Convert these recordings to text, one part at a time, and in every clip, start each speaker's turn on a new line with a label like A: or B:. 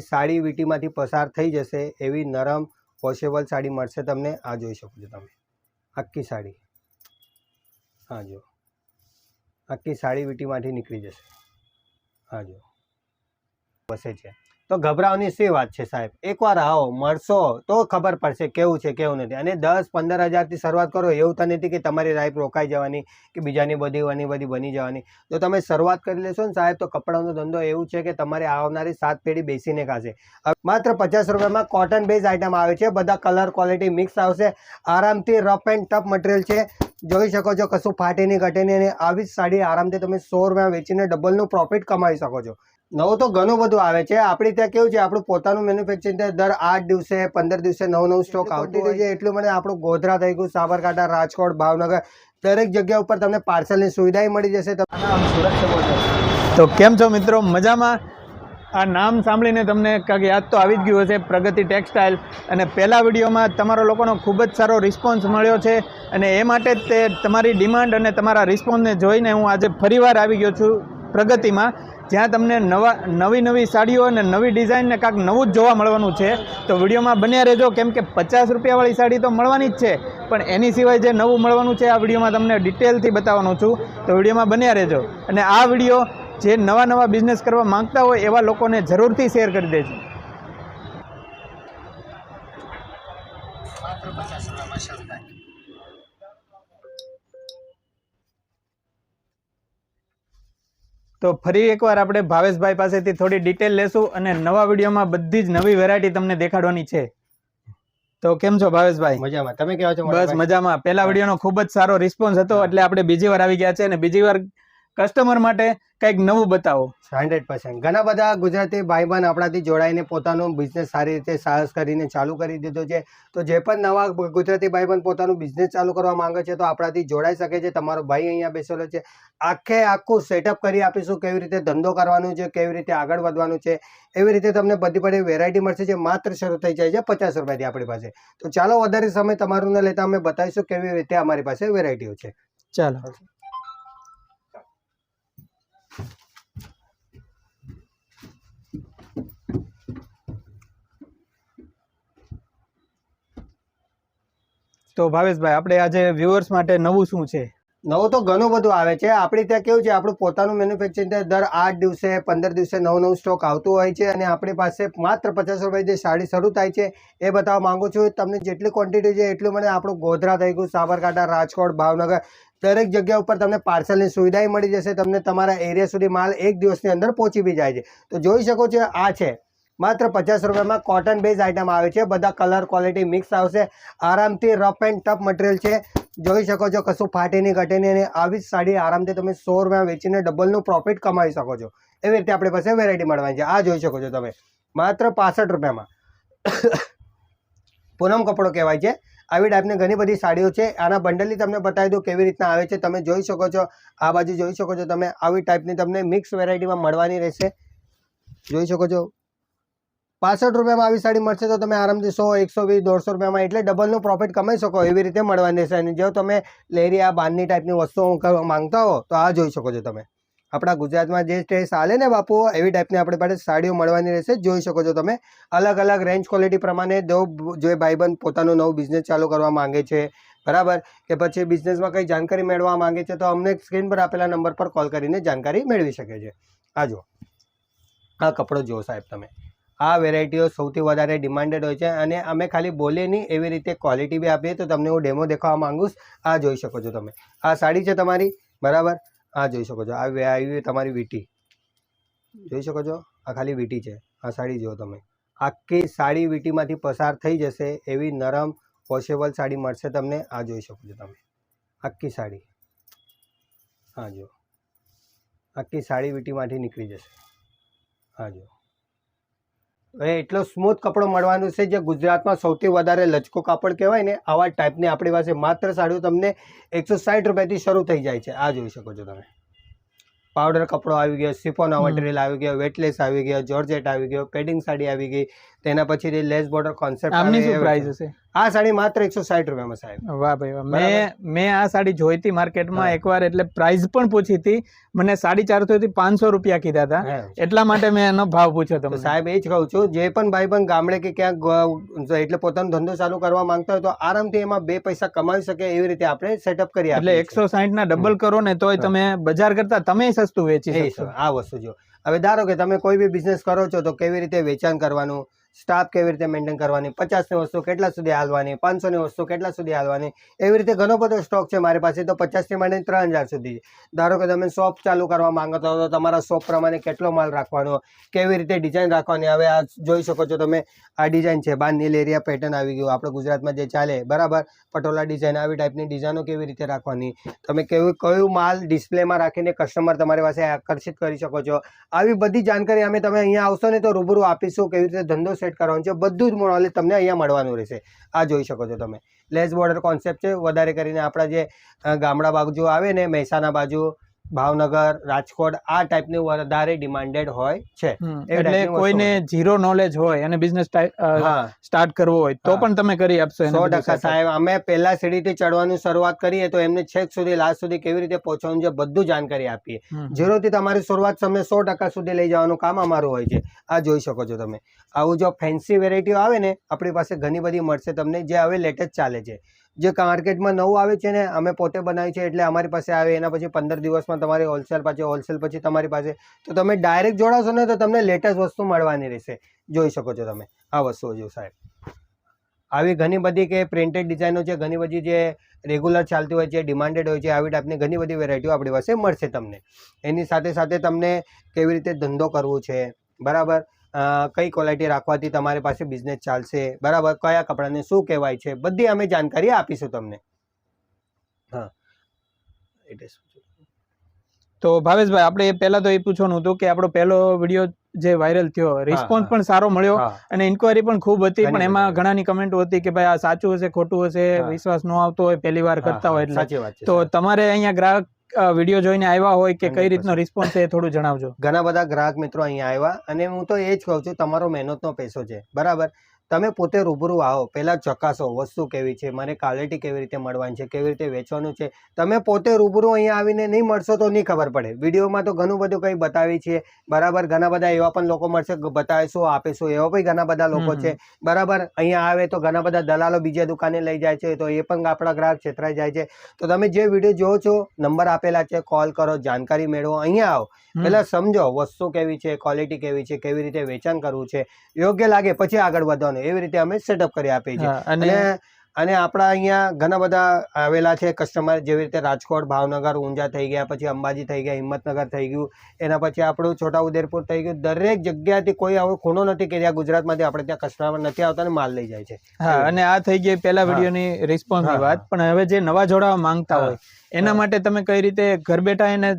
A: સાડી વીટીમાંથી પસાર થઈ જશે એવી નરમ વોશેબલ સાડી મળશે તમને. આ જોઈ શકો છો તમે. આખી સાડી. હા જો આખી સાડી વીટીમાંથી નીકળી જશે. હા જો બસે છે. તો ગભરાવાની શી વાત છે સાહેબ? એકવાર આવો, મળશો. તો ખબર પડશે કેવું છે, કેવું નથી. અને દસ પંદર હજારથી શરૂઆત કરો, એવું તો નથી કે તમારી લાઈફ રોકાઈ જવાની કે બીજાની બધી વાની બધી બની જવાની. જો તમે શરૂઆત કરી લેશો ને સાહેબ, તો કપડાનો ધંધો એવું છે કે તમારે આવનારી સાત પેઢી બેસીને ખાશે. માત્ર પચાસ રૂપિયામાં કોટન બેઝ આઇટમ આવે છે, બધા કલર ક્વોલિટી મિક્સ આવશે. આરામથી રફ એન્ડ ટફ મટીરિયલ છે. જોઈ શકો છો કશું ફાટે નહીં ઘટે નહીં અને આવી જ સાડી આરામથી તમે સો રૂપિયા વેચીને ડબલનું પ્રોફિટ કમાઈ શકો છો. નવું તો ઘણું બધું આવે છે. આપણે ત્યાં કેવું છે આપણું પોતાનું મેન્યુફેક્ચરિંગ દર આઠ દિવસે પંદર દિવસે નવું નવું સ્ટોક આવતું હોય છે. એટલું મને આપણું ગોધરા થઈ ગયું સાબરકાંઠા રાજકોટ ભાવનગર દરેક જગ્યા ઉપર તમને પાર્સલની સુવિધાએ મળી જશે.
B: તો. કેમ છો મિત્રો? મજામાં? આ નામ સાંભળીને તમને કાંઈક યાદ તો આવી જ ગયું હશે પ્રગતિ ટેક્સટાઇલ. અને પહેલા વિડીયોમાં તમારો લોકોનો ખૂબ જ સારો રિસ્પોન્સ મળ્યો છે. અને એ માટે જ તે તમારી ડિમાન્ડ અને તમારા રિસ્પોન્સને જોઈને હું આજે ફરીવાર આવી ગયો છું. પ્રગતિમાં જ્યાં તમને નવા, નવી નવી સાડીઓ અને નવી ડિઝાઇનને કાંક નવું જ જોવા મળવાનું છે, તો વિડીયોમાં બન્યા રહેજો. કેમ કે પચાસ રૂપિયાવાળી સાડી તો મળવાની જ છે, પણ એની સિવાય જે નવું મળવાનું છે, આ વિડીયોમાં તમને ડિટેલથી બતાવવાનું છું. તો વિડીયોમાં બન્યા રહેજો. અને આ વીડિયો જે નવા નવા બિઝનેસ કરવા માંગતા હોય એવા લોકોને જરૂરથી શેર કરી દેજો. તો ફરી એકવાર આપણે ભાવેશભાઈ પાસેથી થોડી ડિટેલ લેશું અને નવા વિડીયોમાં બધી જ નવી વેરાયટી તમને દેખાડવાની છે. તો કેમ છો ભાવેશભાઈ?
A: મજામાં. તમે કેવા છો
B: બસ મજામાં. પહેલા વિડીયોનો ખૂબ જ સારો રિસ્પોન્સ હતો એટલે આપણે બીજી વાર આવી ગયા છે અને બીજી વાર કસ્ટમર માટે કંઈક નવું બતાવો.
A: Hundred percent. ઘણા બધા ગુજરાતી ભાઈ બહેન આપણાથી જોડાઈને પોતાનો બિઝનેસ સારી રીતે સાહસ કરીને ચાલુ કરી દીધો છે. તો જે પણ નવા ગુજરાતી ભાઈ બહેન પોતાનું બિઝનેસ ચાલુ કરવા માંગે છે તો આપણાથી જોડાઈ શકે છે. તમારો ભાઈ અહીંયા બેસેલો છે. આખે આખું સેટઅપ કરી આપીશું કેવી રીતે ધંધો કરવાનો છે કેવી રીતે આગળ વધવાનું છે. એવી રીતે તમને બધી બધી વેરાયટી મળશે જે માત્ર શરૂ થઈ જાય છે પચાસ રૂપિયાથી આપણી પાસે. તો ચાલો વધારે સમય તમારું ન લેતા અમે બતાવીશું કેવી રીતે અમારી પાસે વેરાયટીઓ છે.
B: ચાલો. તો ભાવેશભાઈ, આપણે આજે વ્યુઅર્સ માટે નવું શું છે?
A: નવું તો ઘણું બધું આવે છે. આપણી ત્યાં કેવું છે, આપણું પોતાનું મેન્યુફેક્ચરિંગ દર આઠ દિવસે, પંદર દિવસે નવું નવું સ્ટોક આવતું હોય છે અને આપણી પાસે માત્ર પચાસ રૂપિયા જે સાડી શરૂ થાય છે, એ બતાવવા માગું છું. તમને જેટલી ક્વોન્ટિટી છે, એટલું મને આપણું ગોધરા થઈ ગયું, સાબરકાંઠા, રાજકોટ, ભાવનગર, દરેક જગ્યા ઉપર તમને પાર્સલની સુવિધાએ મળી જશે. તમને તમારા એરિયા સુધી માલ એક દિવસની અંદર પહોંચી બી જાય છે. તો જોઈ શકો છો, આ છે. માત્ર પચાસ રૂપિયામાં કોટન બેઝ આઇટમ આવે છે. બધા કલર ક્વોલિટી મિક્સ આવશે. આરામથી રફ એન્ડ ટફ મટીરિયલ છે. જોઈ શકો છો કશું ફાટે નહીં ઘટે નહીં અને આવી જ સાડી આરામથી તમે સો રૂપિયા વેચીને ડબલનું પ્રોફિટ કમાઈ શકો છો. એવી રીતે આપણી પાસે વેરાયટી મળવાની છે. આ જોઈ શકો છો તમે. માત્ર પાસઠ રૂપિયામાં. પૂનમ કપડો કહેવાય છે. આવી ટાઈપની ઘણી બધી સાડીઓ છે. આના બંડલની તમને બતાવી દઉં કેવી રીતના આવે છે. તમે જોઈ શકો છો. આ બાજુ જોઈ શકો છો તમે. આવી ટાઈપની તમને મિક્સ વેરાયટીમાં મળવાની રહેશે. જોઈ શકો છો. પાસઠ રૂપિયામાં આવી સાડી મળશે તો તમે આરામથી સો, એકસો, વીસ, દોઢસો રૂપિયામાં એટલે ડબલનું પ્રોફિટ કમાઈ શકો એવી રીતે મળવાની રહેશે. અને જો તમે લેરિયા બાંધની ટાઈપની વસ્તુઓ માંગતા હો, તો આ જોઈ શકો છો તમે. આપણા ગુજરાતમાં જે સ્ટેજ ચાલે ને બાપુ, એવી ટાઈપની આપણી પાસે સાડીઓ મળવાની રહેશે. જોઈ શકો છો તમે. અલગ અલગ રેન્જ ક્વોલિટી પ્રમાણે જો જે ભાઈબંધ પોતાનો નવો બિઝનેસ ચાલુ કરવા માંગે છે, બરાબર? કે પછી બિઝનેસમાં કંઈ જાણકારી મેળવવા માંગે છે, તો અમને સ્ક્રીન પર આપેલા નંબર પર કોલ કરીને જાણકારી મેળવી શકે છે. આ જો આ કપડો જુઓ સાહેબ તમે. આ વેરાયટીઓ સૌથી વધારે ડિમાન્ડેડ હોય છે અને અમે ખાલી બોલીએ નહીં, એવી રીતે ક્વોલિટી બી આપીએ તો તમને હું ડેમો દેખાવા માંગુ. આ જોઈ શકો છો તમે. આ સાડી છે તમારી, બરાબર? આ જોઈ શકો છો. આ આવી તમારી વીટી. જોઈ શકો છો? આ ખાલી વીટી છે. આ સાડી જુઓ તમે. આખી સાડી વીટીમાંથી પસાર થઈ જશે એવી નરમ પોસેબલ સાડી મળશે તમને. આ જોઈ શકો છો તમે. આખી સાડી. હા જો આખી સાડી વીટીમાંથી નીકળી જશે. હા જો હવે એટલો સ્મૂથ કપડો મળવાનું છે જે ગુજરાતમાં સૌથી વધારે લચકો કાપડ કહેવાય ને આવા ટાઈપની આપણી પાસે માત્ર સાડીઓ તમને એકસો સાઠ રૂપિયાથી શરૂ થઈ જાય છે આ જોઈ શકો છો તમે પાવડર કપડો આવી ગયો સિફોના. મટીરિયલ આવી ગયો વેટલેસ આવી ગયો જોર્જેટ આવી ગયો પેડિંગ સાડી આવી ગઈ તેના પછી લેસ બોર્ડર કોન્સેપ્ટ
B: આમની શું પ્રાઇસ હશે?
A: આ સાડી માત્ર એકસો સાઠ રૂપિયામાં સાહેબ.
B: વાહ ભાઈ વાહ. મેં મેં આ સાડી જોઈ હતી માર્કેટમાં એકવાર એટલે પ્રાઇસ પણ પૂછી હતી. મને સાડી ચારસો થી પાંચસો રૂપિયા કીધા હતા. એટલા માટે મેં એનો ભાવ પૂછ્યો
A: તમે
B: તમને.
A: સાહેબ એ જ કહું છું જે પણ ભાઈ પણ ગામડે કે ક્યાંક એટલે પોતાનો ધંધો ચાલુ કરવા માંગતા હોય તો આરામથી એમાં બે પૈસા કમાવી શકે એવી રીતે આપણે સેટઅપ કરી
B: એટલે એકસો સાહીઠ ના ડબલ કરો ને તોય તમે બજાર કરતા તમે સસ્તું વેચી
A: એ
B: શકશો.
A: આ વસ્તુ જો. હવે ધારો કે તમે કોઈ બી બિઝનેસ કરો છો તો કેવી રીતે વેચાણ કરવાનું? સ્ટાફ કેવી રીતે મેન્ટેન કરવાની, પચાસની વસ્તુ કેટલા સુધી હાલવાની, પાંચસોની વસ્તુ કેટલા સુધી હાલવાની, એવી રીતે ઘણો બધો સ્ટોક છે મારી પાસે. તો પચાસથી માંડીને ત્રણ હજાર સુધી. ધારો કે તમે શોપ ચાલુ કરવા માંગો હો તો તમારા શોપ પ્રમાણે કેટલો માલ રાખવાનો, કેવી રીતે ડિઝાઇન રાખવાની? હવે આ જોઈ શકો છો તમે, આ ડિઝાઇન છે. બાર નીલ એરિયા પેટર્ન આવી ગયું. આપણે ગુજરાતમાં જે ચાલે, બરાબર? પટોલા ડિઝાઇન આવી ટાઈપની ડિઝાઇનો કેવી રીતે રાખવાની? તમે કેવું, કયું માલ ડિસ્પ્લેમાં રાખીને કસ્ટમર તમારી પાસે આકર્ષિત કરી શકો છો? આવી બધી જાણકારી અમે તમે અહીંયા આવશો ને તો રૂબરૂ આપીશું. કેવી રીતે ધંધો સેટ કરવાનું છે. બધું જ નોલેજ તમને અહીંયા મળવાનું રહેશે. આ જોઈ શકો છો તમે. લેસ બોર્ડર કોન્સેપ્ટ છે. વધારે કરીને આપણા જે ગામડા બાજુ આવે ને મહેસાણા બાજુ ભાવનગર રાજકોટ આ ટાઈપની વધારે ડિમાન્ડેડ હોય છે.
B: એટલે કોઈને ઝીરો નોલેજ હોય અને બિઝનેસ સ્ટાર્ટ કરવો હોય તો પણ તમે કરી આપશો
A: સો ટકા સાહેબ અમે પહેલા સીડીથી ચડવાની શરૂઆત કરીએ તો એમને છેક સુધી લાસ્ટ સુધી કેવી રીતે પહોંચવાનું છે બધું જાણકારી આપીએ. ઝીરોથી તમારી શરૂઆત તમે સો ટકા સુધી લઈ જવાનું કામ અમારું હોય છે. આ જોઈ શકો છો તમે. આવું જો ફેન્સી વેરાયટીઓ આવે ને આપણી પાસે ઘણી બધી મળશે તમને જે હવે લેટેસ્ટ ચાલે છે. જે માર્કેટમાં નવું આવે છે ને, અમે પોતે બનાવી છે એટલે અમારી પાસે આવે, એના પછી પંદર દિવસમાં તમારી હોલસેલ પછી હોલસેલ પછી તમારી પાસે. તો તમે ડાયરેક્ટ જોડાશો ને, તો તમને લેટેસ્ટ વસ્તુ મળવાની રહેશે. જોઈ શકો છો તમે આ વસ્તુઓ જો સાહેબ. આવી ઘણી બધી કે પ્રિન્ટેડ ડિઝાઇનો છે, ઘણી બધી જે રેગ્યુલર ચાલતી હોય છે ડિમાન્ડેડ હોય છે, આવી ટાઈપની ઘણી બધી વેરાયટીઓ આપણી પાસે મળશે તમને. એની સાથે સાથે તમને કેવી રીતે ધંધો કરવો છે, બરાબર? કઈ ક્વોલિટી રાખવાથી તમારી પાસે બિઝનેસ ચાલશે? બરાબર? કયા કપડાને શું કહેવાય છે? બધી અમે જાણકારી આપીશું તમને. હા. એટલે
B: તો ભાવેશભાઈ આપણે પહેલા તો એ પૂછવાનું હતું કે આપણો પહેલો વીડિયો જે વાયરલ થયો રિસ્પોન્સ પણ સારો મળ્યો અને ઇન્કવાયરી પણ ખૂબ હતી પણ એમાં ઘણાની કમેન્ટો હતી કે ભાઈ આ સાચું હશે ખોટું હશે વિશ્વાસ ન આવતો હોય પહેલી વાર કરતા હોય એટલે. તો તમારે અહીંયા ગ્રાહક વીડિયો જોઈને આવ્યા હોય કે કઈ રીતનો રિસ્પોન્સ છે એ થોડું જણાવજો.
A: ઘણા બધા ગ્રાહક મિત્રો અહીંયા આવ્યા અને હું તો એ જ કહું છું તમારો મહેનતનો પૈસો છે. બરાબર? તમે પોતે રૂબરૂ આવો. પહેલાં ચકાસો વસ્તુ કેવી છે મને ક્વોલિટી કેવી રીતે મળવાની છે કેવી રીતે વેચવાનું છે. તમે પોતે રૂબરૂ અહીંયા આવીને નહીં મળશો તો નહીં ખબર પડે. વિડીયોમાં તો ઘણું બધું કંઈ બતાવી છે. બરાબર ઘણા બધા એવા પણ લોકો મળશે બતાવીશું આપીશું એવા પણ ઘણા બધા લોકો છે. બરાબર અહીંયા આવે તો ઘણા બધા દલાલો બીજા દુકાને લઈ જાય છે તો એ પણ આપણા ગ્રાહક છેતરાઈ જાય છે. તો તમે જે વીડિયો જોવો છો નંબર આપેલા છે કોલ કરો જાણકારી મેળવો અહીંયા આવો. પહેલાં સમજો વસ્તુ કેવી છે ક્વોલિટી કેવી છે કેવી રીતે વેચાણ કરવું છે. યોગ્ય લાગે પછી આગળ વધવાનું. એવી રીતે અમે સેટઅપ કરી આપીએ છીએ.
B: અને
A: અને આપણા અહીંયા ઘણા બધા આવેલા છે કસ્ટમર જેવી રીતે રાજકોટ ભાવનગર ઊંઝા થઈ ગયા પછી અંબાજી થઈ ગયા હિંમતનગર થઈ ગયું એના પછી આપણું છોટાઉદેપુર થઈ ગયું. દરેક જગ્યાથી કોઈ આવો ખૂણો નથી કે જ્યાં ગુજરાતમાંથી આપણે ત્યાં કસ્ટમર નથી આવતા અને માલ લઈ જાય છે.
B: હા અને આ થઈ ગઈ પહેલા. વિડીયોની રિસ્પોન્સની વાત પણ હવે જે નવા જોડાવા માંગતા હોય એના માટે તમે કઈ રીતે ઘર બેઠા એને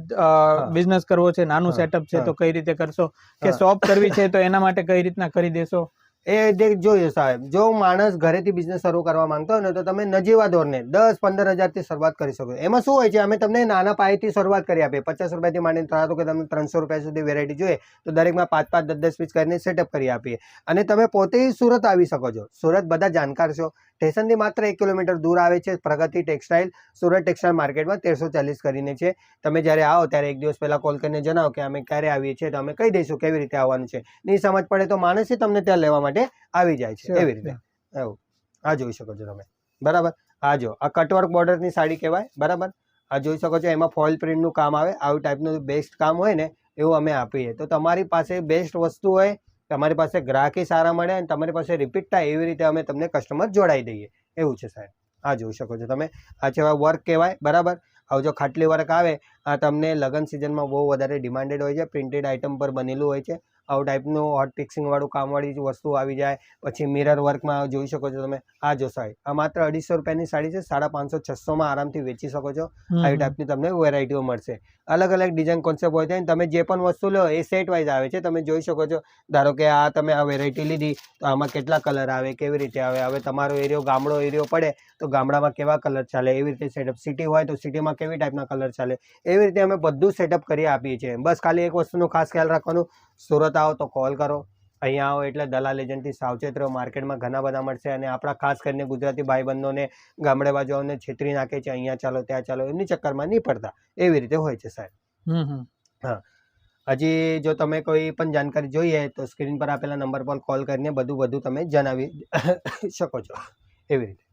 B: બિઝનેસ કરવો છે નાનું સેટઅપ છે તો કઈ રીતે કરશો? કે શોપ કરવી છે તો એના માટે કઈ રીતના કરી દેશો?
A: એ દેખ જોઈએ સાહેબ. જો માણસ ઘરેથી બિઝનેસ શરૂ કરવા માંગતો હોય ને, તો તમે નજીવા ધોરણે દસ પંદર હજારથી શરૂઆત કરી શકો. એમાં શું હોય છે, અમે તમને નાના પાયેથી શરૂઆત કરી આપીએ. પચાસ રૂપિયાથી માંડીને ધારો કે તમને ત્રણસો રૂપિયા સુધી વેરાયટી જોઈએ, તો દરેકમાં પાંચ પાંચ, દસ દસ પીસ કરીને સેટઅપ કરી આપીએ. અને તમે પોતે સુરત આવી શકો છો. સુરત બધા જાણકાર છો. સ્ટેશનથી માત્ર એક કિલોમીટર દૂર આવે છે પ્રગતિ ટેક્સટાઇલ. સુરત ટેક્સટાઇલ માર્કેટમાં તેરસો ચાલીસ કરીને છે. તમે જ્યારે આવો ત્યારે એક દિવસ પહેલાં કોલ કરીને જણાવો કે અમે ક્યારે આવીએ છીએ, તો અમે કહી દઈશું કેવી રીતે આવવાનું છે. નહીં સમજ પડે તો માણસ તમને ત્યાં લેવા માટે આવી જાય છે. એવી રીતે. એવું આ જોઈ શકો છો તમે. બરાબર? આ જો. આ કટવર્ક બોર્ડરની સાડી કહેવાય. બરાબર? આ જોઈ શકો છો એમાં ફોઇલ પ્રિન્ટનું કામ આવે. આવું ટાઈપનું બેસ્ટ કામ હોય ને એવું અમે આપીએ. તો તમારી પાસે બેસ્ટ વસ્તુ હોય તમારી પાસે ગ્રાહકી સારા મળે અને તમારી પાસે રિપીટ થાય એવી રીતે અમે તમને કસ્ટમર જોડાઈ દઈએ. એવું છે સાહેબ. આ જોઈ શકો છો તમે. આ છે વર્ક કહેવાય. બરાબર? હવે જો ખાટલી વર્ક આવે આ તમને લગ્ન સિઝનમાં બહુ વધારે ડિમાન્ડેડ હોય છે. પ્રિન્ટેડ આઇટમ પર બનેલું હોય છે. આવું ટાઈપનું હોટ પિક્સિંગવાળું કામવાળી વસ્તુ આવી જાય. પછી મિરર વર્કમાં જોઈ શકો છો તમે. આ જો સાહેબ. આ માત્ર અઢીસો રૂપિયાની સાડી છે. સાડા પાંચસો છસોમાં આરામથી વેચી શકો છો. આવી ટાઈપની તમને વેરાયટીઓ મળશે. અલગ અલગ ડિઝાઇન કોન્સેપ્ટ હોય છે તમે જે પણ વસ્તુ લો એ સેટ વાઇઝ આવે છે. તમે જોઈ શકો છો, ધારો કે આ તમે આ વેરાયટી લીધી, તો આમાં કેટલા કલર આવે, કેવી રીતે આવે? હવે તમારો એરિયો ગામડો એરિયો પડે, તો ગામડામાં કેવા કલર ચાલે? એવી રીતે સેટઅપ સિટી હોય, તો સિટીમાં કેવી ટાઈપના કલર ચાલે? એવી રીતે અમે બધું સેટઅપ કરી આપીએ છીએ. બસ ખાલી એક વસ્તુનું ખાસ ખ્યાલ રાખવાનું, સુરત આવો તો કોલ કરો. અહીંયા આવો એટલે દલાલ એજન્ટથી સાવચેત રહો માર્કેટમાં ઘણા બધા મળશે અને આપણા ખાસ કરીને ગુજરાતી ભાઈબંધોને ગામડે બાજુઓને છેતરી નાખે છે અહીંયા ચાલો ત્યાં ચાલો એમની ચક્કરમાં નહીં પડતા. એવી રીતે હોય છે સાહેબ.
B: હમ હમ.
A: હજી જો તમે કોઈ પણ જાણકારી જોઈએ તો સ્ક્રીન પર આપેલા નંબર પર કોલ કરીને બધું બધું તમે જણાવી શકો છો. એવી રીતે.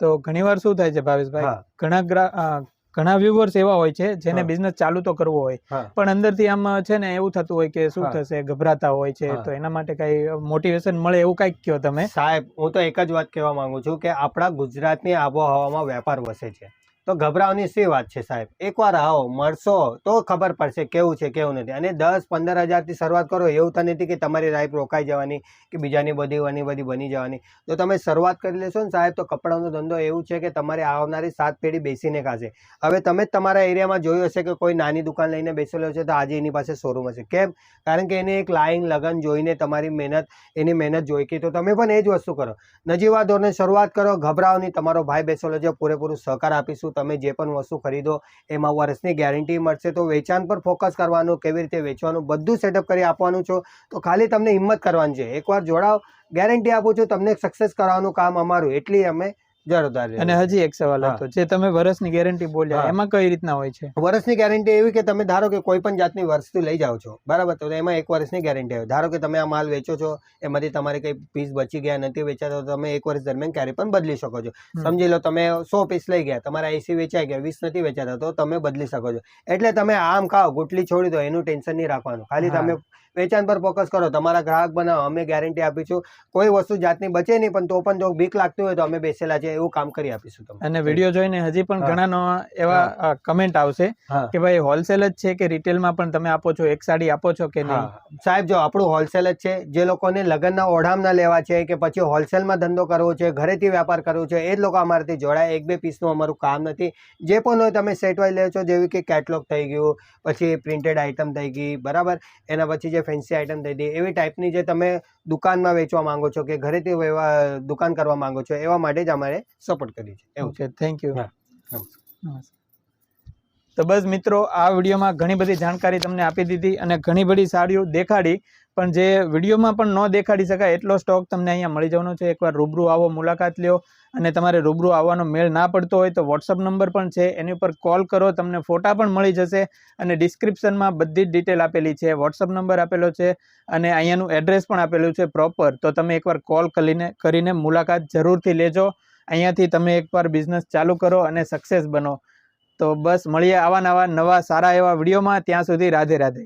B: તો ઘણીવાર શું થાય છે ભાવેશભાઈ? ઘણા ઘણા વ્યુઅર્સ એવા હોય છે જેને બિઝનેસ ચાલુ તો કરવો હોય પણ અંદરથી આમ છે ને એવું થતું હોય કે શું થશે ગભરાતા હોય છે તો એના માટે કઈ મોટિવેશન મળે એવું કંઈક કયો તમે?
A: સાહેબ હું તો એક જ વાત કહેવા માંગુ છું કે આપણા ગુજરાતની આબોહવામાં વેપાર વસે છે. તો ગભરાવાની શી વાત છે સાહેબ? એકવાર આવો, મળશો તો ખબર પડશે કેવું છે, કેવું નથી. અને દસ પંદર હજારથી શરૂઆત કરો, એવું તો નથી કે તમારી લાઈફ રોકાઈ જવાની કે બીજાની બધી વાની બધી બની જવાની. જો તમે શરૂઆત કરી લેશો ને સાહેબ, તો કપડાનો ધંધો એવું છે કે તમારે આવનારી સાત પેઢી બેસીને ખાશે. હવે તમે તમારા એરિયામાં જોયું હશે કે કોઈ નાની દુકાન લઈને બેસેલો છે, તો આજે એની પાસે શોરૂમ હશે. કેમ? કારણ કે એને એક લાઈન લગન જોઈને તમારી મહેનત, એની મહેનત જોઈ કે તો તમે પણ એ જ વસ્તુ કરો. નજીવા ધોરણે શરૂઆત કરો ગભરાવની તમારો ભાઈ બેસેલો છે, પૂરેપૂરું સહકાર આપીશું. તમે જે પણ વસ્તુ ખરીદો, એમાં વર્ષની ગેરંટી મળશે. તો વેચાણ પર ફોકસ કરવાનું, કેવી રીતે વેચવાનું, બધું સેટઅપ કરી આપવાનું છો. તો ખાલી તમને હિંમત કરવાની છે. એકવાર જોડાઓ ગેરંટી આપું છું, તમને સક્સેસ કરવાનું કામ અમારું. એટલી અમે
B: અને હજી એક સવાલ હતો જે તમે વર્ષની ગેરંટી બોલ્યા એમાં કઈ રીતના હોય છે?
A: વર્ષની ગેરંટી એવી કે તમે ધારો કે કોઈ પણ જાતની વસ્તુ લઈ જાઓ છો બરાબર? તો એમાં એક વર્ષની ગેરંટી આવે ધારો કે તમે આ માલ વેચો છો એમાંથી તમારે કઈ પીસ બચી ગયા નથી વેચાતો તમે એક વર્ષ દરમિયાન ક્યારે પણ બદલી શકો છો. સમજી લો તમે સો પીસ લઈ ગયા તમારા એસી વેચાઈ ગયા વીસ નથી વેચાતા તો તમે બદલી શકો છો. એટલે તમે આમ ખાઓ ગુટલી છોડી દો એનું ટેન્શન નહીં રાખવાનું. ખાલી તમે વેચાણ પર ફોકસ કરો. તમારા ગ્રાહક બનાવો. અમે ગેરંટી આપીશું. કોઈ વસ્તુ જાતની બચે નહીં પણ તો પણ જો બીક લાગતી હોય તો અમે બેસેલા છે એવું કામ કરી આપીશું તમને.
B: અને વીડિયો જોઈને હજી પણ ઘણા એવા કમેન્ટ આવશે કે ભાઈ હોલસેલ જ છે કે રિટેલમાં પણ તમે આપો છો? એક સાડી આપો છો કે નહીં?
A: સાહેબ જો આપણું હોલસેલ જ છે જે લોકોને લગ્નના ઓઢામના લેવા છે કે પછી હોલસેલમાં ધંધો કરવો છે ઘરેથી વેપાર કરવો છે એ જ લોકો અમારાથી જોડાય. એક બે પીસનું અમારું કામ નથી. જે પણ હોય તમે સેટ વાઇઝ લે છો જેવી કે કેટલોગ થઈ ગયું પછી પ્રિન્ટેડ આઇટમ થઈ ગઈ બરાબર? એના પછી જે ફેન્સી આઇટમ થઈ હતી એવી ટાઈપની જે તમે દુકાનમાં વેચવા માંગો છો કે ઘરેથી દુકાન કરવા માંગો છો એવા માટે જ અમારે સપોર્ટ કરી છે એવું છે.
B: થેન્ક યુ
A: નમસ્કાર.
B: તો બસ મિત્રો આ વિડીયોમાં ઘણી બધી જાણકારી તમને આપી દીધી અને ઘણી બધી સાડીઓ દેખાડી. પણ જે વિડીયોમાં પણ ન દેખાડી શકાય એટલો સ્ટોક તમને અહીંયા મળી જવાનો છે. એકવાર રૂબરૂ આવો, મુલાકાત લ્યો અને તમારે રૂબરૂ આવવાનો મેળ ના પડતો હોય તો વોટ્સઅપ નંબર પણ છે. એની ઉપર કોલ કરો, તમને ફોટા પણ મળી જશે અને ડિસ્ક્રિપ્શનમાં બધી જ ડિટેલ આપેલી છે. વોટ્સઅપ નંબર આપેલો છે અને અહીંયાનું એડ્રેસ પણ આપેલું છે પ્રોપર તો તમે એકવાર કોલ કરીને કરીને મુલાકાત જરૂરથી લેજો. અહીંયાથી તમે એકવાર બિઝનેસ ચાલુ કરો અને સક્સેસ બનો. તો બસ, મળીએ આવા નવા નવા સારા એવા વિડીયોમાં. ત્યાં સુધી રાધે રાધે.